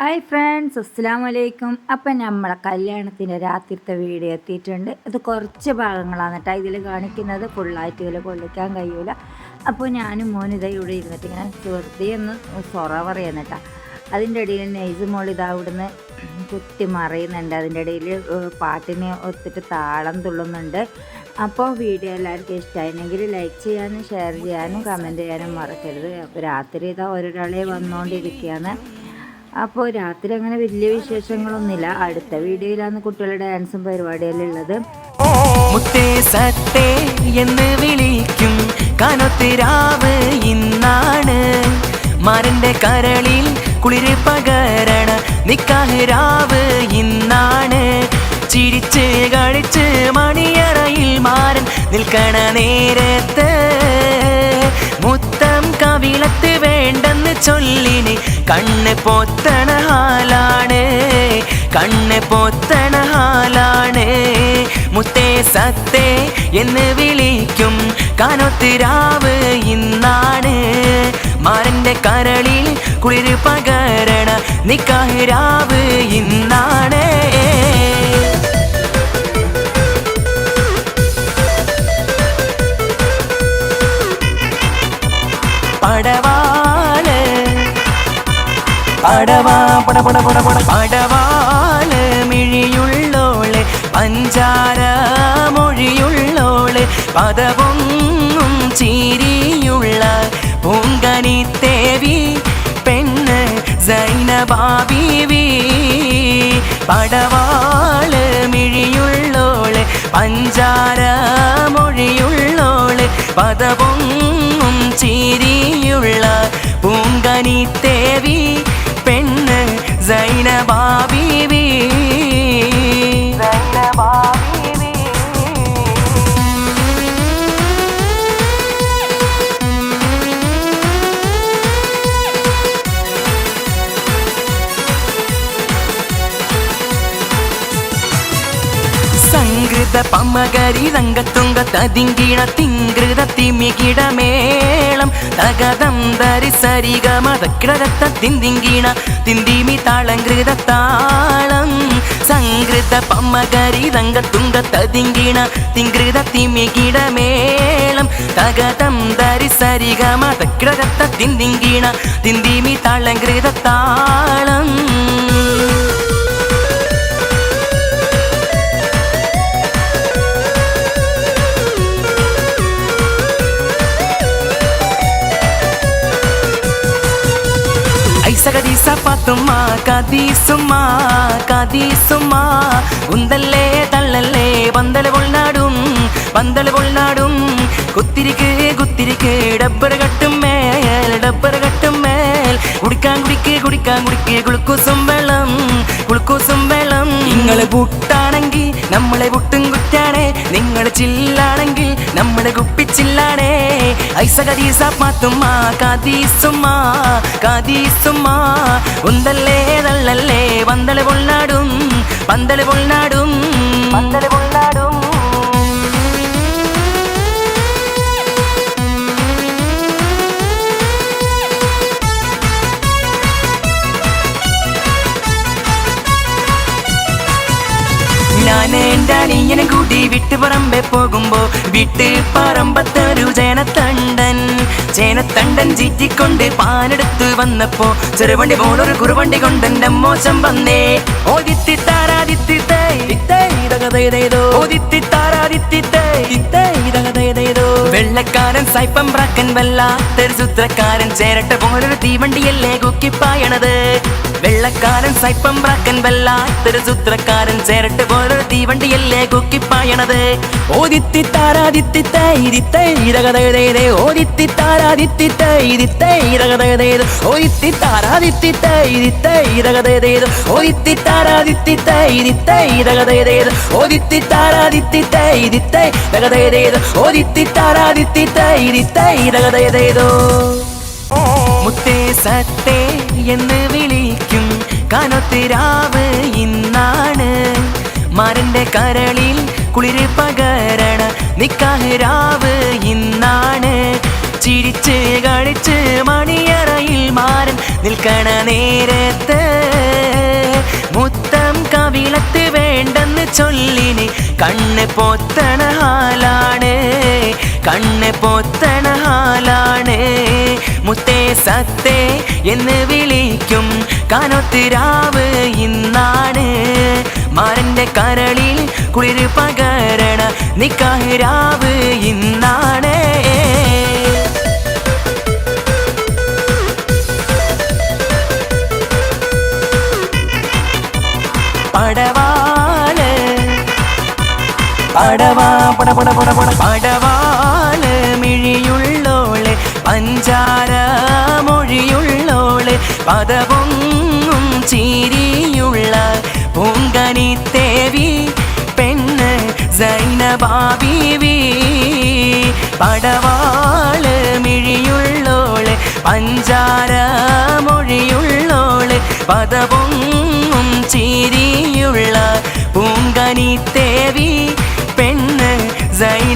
Hi friends അസ്സാം വലൈക്കും അപ്പം നമ്മളെ കല്യാണത്തിന്റെ രാത്രിത്തെ വീഡിയോ എത്തിയിട്ടുണ്ട്. അത് കുറച്ച് ഭാഗങ്ങളാണ് കേട്ടോ ഇതിൽ കാണിക്കുന്നത്. ഫുള്ളായിട്ട് ഇതിൽ കൊള്ളിക്കാൻ കഴിയൂല. അപ്പോൾ ഞാനും മോൻ ഇതാ ഇവിടെ ഇരുന്നിട്ട് ഇങ്ങനെ വെറുതെ ഒന്ന് സൊറ പറയുന്ന കേട്ടോ. അതിന്റെ ഇടയിൽ നെയ്സ് മോൾ ഇതാ ഇവിടുന്ന് കുത്തി മറിയുന്നുണ്ട്. അതിന്റെ ഇടയിൽ പാട്ടിനെ ഒത്തിട്ട് താളം തുള്ളുന്നുണ്ട്. അപ്പോൾ വീഡിയോ എല്ലാവർക്കും ഇഷ്ടമായിരുന്നെങ്കിൽ ലൈക്ക് ചെയ്യാനും ഷെയർ ചെയ്യാനും കമന്റ് ചെയ്യാനും മറക്കരുത്. അപ്പോൾ രാത്രി ഇതാ ഒരാളെ വന്നുകൊണ്ടിരിക്കുകയാണ് അപ്പോൾ രാത്രി അങ്ങനെ വലിയ വിശേഷങ്ങളൊന്നുമില്ല. അടുത്ത വീഡിയോയിലാണ് കുട്ടികളുടെ ഡാൻസും പരിപാടിയെല്ലാം ഉള്ളത്. മുത്തേ സത്തേ എന്ന് വിളിക്കും. കനത്തിരാവ് ഇന്നാണ്. മാരന്റെ കരളിൽ കുളിര് പകരണ നിക്കാഹ് ഇന്നാണ്. ചിരിച്ച് കളിച്ച് മണിയറയിൽ മാരൻ നിൽക്കണ നേരത്ത് കണ്ണ് പോത്തണ ഹാലാണ് കണ്ണ് പോത്തണ ഹാലാണ്. മുത്തേ സത്തേ എന്ന് വിളിക്കും കാനൊത്തിരാവ് ഇന്നാണ്. മാരന്റെ കരളിൽ കുളിര് പകരണ നിക്കാഹിരാവ് ഇന്നാണ്. പടവാൾ പടവാ പട പട പട പട പടവാൾ മിഴിയുള്ളോൾ പഞ്ചാര മൊഴിയുള്ളോൾ പദവൊന്നും ചീരിയുള്ള പൂങ്കനി തേവി പെണ്ണ് സൈനബാബീവി പടവാൾ മിഴിയുള്ളോൾ പഞ്ചാര മൊഴിയുള്ളോൾ പദവൊന്നും ஜைனபா பீவி ஜைனபா பீவி சங்கிருத பமகரி ரங்க துங்க ததிங்கிட திங்கிருத திமிகிட തകതം ധരി സരിഗ മതക്കിടരത്ത തിന്തിങ്കിണ തിന്തിമി താളങ്കൃത താളം സംകൃത പമ്മകരി രംഗത്തുങ്ക തതിങ്കിണ തിങ്കൃത തിമികിടമേളം തകതം ധരി സരിഗ മതക്കിടരത്ത തിന്തിങ്കിണ തിന്തിമി താളങ്കൃത താളം ഐസകദീസ പാത്തുമ്മ കദീസുമ്മ കദീസുമ്മ ഉന്തല്ലേ തള്ളല്ലേ പന്തൽ പൊൾനാടും പന്തൽ പൊൾനാടും കുത്തിരിക്ക് കുത്തിരിക്ക് ഡബ്ബർ കട്ടും മേൽ ഡബ്ബർ കട്ടും മേൽ. കുടിക്കാൻ കുടിക്ക് കുടിക്കാൻ കുടിക്ക് കുളുക്കൂസും വെള്ളം കുളുക്കൂസും വെള്ളം. നിങ്ങൾ പുട്ടാണെങ്കിൽ നമ്മളെ വിട്ടും കുറ്റാണേ. നിങ്ങൾ ചില്ലാണെങ്കിൽ നമ്മളെ കുപ്പിച്ചില്ലാണേ ഐസകദീസ പാത്തുമ്മ കദീസുമ്മ കദീസുമ്മ ഉന്തല്ലേ തള്ളല്ലേ പന്തൽ പൊള്ളാടും പന്തൽ പൊള്ളാടും. പന്തൽ പൊൾനാടും എന്റെ കൂടി കൂട്ടി വിട്ട് പറമ്പെ പോകുമ്പോ വിട്ട് പറമ്പത്തൊരു ജനത്തണ്ടൻ. ചേനത്തണ്ടൻ ചീറ്റിക്കൊണ്ട് പാനെടുത്ത് വന്നപ്പോ ചെറുവണ്ടി പോലൊരു കുറുവണ്ടി കൊണ്ട് എന്റെ മോശം വന്നേ. ഓദിത്തി താരാതിത്തി ഓതിത്തി താരാതിത്തി വെള്ളക്കാരൻ സൈപ്പം പ്രാക്കൻ വല്ലാത്തൊരു സൂത്രക്കാരൻ ചേരട്ട പോലൊരു തീവണ്ടിയല്ലേ കുക്കിപ്പായണത്. വെള്ളക്കാരൻ സൈപ്പം ബ്രാക്കൻ വല്ലാത്തൊരു സൂത്രക്കാരൻ ചേരട്ട് പോലൊരു തീവണ്ടിയല്ലേ കുക്കിപ്പായണത് ഓദിത്തി താരാദിത്തിത്തേ ഇതിത്തേ ഇരകതേ ഓദിത്തി താരാദിത്തിത്തേ ഇതിത്തേ ഇരകതേ ഓദിത്തി താരാദിത്തിത്തേ ഇതിത്തേ ഇരകതേ ഓദിത്തി താരാദിത്തിത്തേ ഇതിത്തേ ഇരകതേ ഓദിത്തി താരാദിത്തിത്തേ ഇതിത്തേ ഇരകതേ ഓദിത്തി താരാദിത്തിത്തേ ഇതിത്തേ ഇരകതേതോ മുത്തേ സത്തേ എന്ന് വിളിക്കും കനത്തിരാവ് ഇന്നാണ്. മരന്റെ കരളിൽ കുളിര് പകരണ നിക്കാഹിരാവ് ഇന്നാണ്. ചിരിച്ച് കളിച്ച് മണിയറയിൽ മാറൻ നിൽക്കണ നേരത്ത് മുത്തം കവിളത്ത് വേണ്ടെന്ന് ചൊല്ലിന് കണ്ണ് പോത്തണ ഹാലാണ്. കണ്ണ് പോത്തണ ഹാലാണ്. മുത്തേ സത്തേ എന്ന് വിളിക്കും കാനോത്തിരാവ് ഇന്നാണ്. മാരന്റെ കരളിൽ കുളിര് പകരണ നിക്കാഹിരാവ് ഇന്നാണ്. പടവാൾ പടവാ പട പട പട പട. പടവാൾ മിഴിയുള്ളോൾ പഞ്ചാര മൊഴിയുള്ളോള് പദപൊങ്ങും ചിരിയുള്ള പൂങ്കനി തേവി പെണ്ണ് സൈനബാബീവി പടവാള് മിഴിയുള്ളോള് പഞ്ചാര മൊഴിയുള്ളോള് പദപൊങ്ങും ചിരിയുള്ള പൂങ്കനി തേവി പെണ്ണ് സൈനബാബി